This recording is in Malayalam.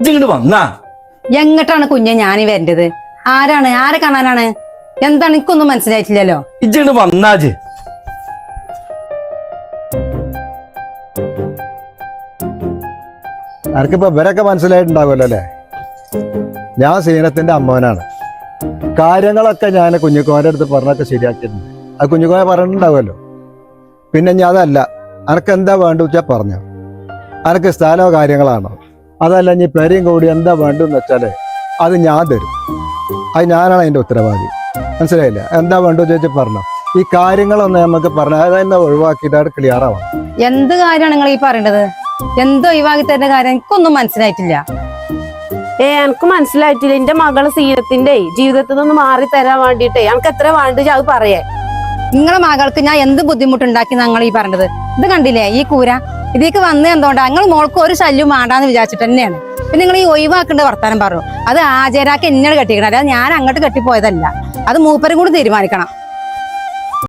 ഇങ്ങോട്ട് വന്നാ? എങ്ങട്ടാണ് കുഞ്ഞെ ഞാനി വരേണ്ടത്? ആരാണ്? ആരെ കാണാനാണ്? എന്താണ് എനിക്കൊന്നും മനസ്സിലായിട്ടില്ലല്ലോ. ഇജ്ജിങ്ങോട്ട് വന്നാജ് അനക്കിപ്പോ ഇവരൊക്കെ മനസ്സിലായിട്ടുണ്ടാവുമല്ലോ അല്ലേ? ഞാൻ സീനത്തിന്റെ അമ്മവനാണ്. കാര്യങ്ങളൊക്കെ ഞാൻ കുഞ്ഞുക്കോന്റെ അടുത്ത് പറഞ്ഞൊക്കെ ശരിയാക്കിയിട്ടുണ്ട്. അത് കുഞ്ഞുക്കോനെ പറഞ്ഞിട്ടുണ്ടാവുമല്ലോ. പിന്നെ ഞാൻ അതല്ല. അനക്ക് എന്താ വേണ്ട വെച്ചാൽ പറഞ്ഞു. അനക്ക് സ്ഥലമോ കാര്യങ്ങളാണോ? അതല്ല ഇനി പേരെയും കൂടി എന്താ വേണ്ടതെന്ന് വെച്ചാൽ അത് ഞാൻ തരും. അത് ഞാനാണ് അതിന്റെ ഉത്തരവാദി. മനസ്സിലായില്ല? എന്താ വേണ്ടോ ചോദിച്ചാൽ പറഞ്ഞു. ഈ കാര്യങ്ങളൊന്ന് നമുക്ക് പറഞ്ഞു. അതെന്നെ ഒഴിവാക്കിയിട്ട് ക്ലിയർ ആവണം എന്ത് കാര്യമാണ് നിങ്ങൾ ഈ പറയേണ്ടത് എന്തോ ഒഴിവാക്കി തരുന്ന കാര്യം എനിക്കൊന്നും മനസ്സിലായിട്ടില്ല. ഏ എനിക്ക് മനസ്സിലായിട്ടില്ല. എന്റെ മകൾ സീനത്തിന്റെ ജീവിതത്തിൽ നിന്ന് മാറി തരാൻ വേണ്ടിട്ടേ എനിക്ക് എത്ര വേണ്ടി അത് പറയേ നിങ്ങളെ മകൾക്ക് ഞാൻ എന്ത് ബുദ്ധിമുട്ടുണ്ടാക്കി നിങ്ങൾ ഈ പറഞ്ഞത് ഇത് കണ്ടില്ലേ? ഈ കൂര? ഇതിലേക്ക് വന്ന് എന്തുകൊണ്ടാണ് നിങ്ങൾ മോൾക്ക് ഒരു ശല്യം വേണ്ടാന്ന് വിചാരിച്ചിട്ട് തന്നെയാണ്. പിന്നെ നിങ്ങൾ ഈ ഒഴിവാക്കേണ്ട വർത്താനം പറഞ്ഞു അത് ആചാരാക്കി എന്നോട് കെട്ടിക്കണം അല്ലാതെ ഞാൻ അങ്ങോട്ട് കെട്ടിപ്പോയതല്ല. അത് മൂപ്പരും കൂടി തീരുമാനിക്കണം.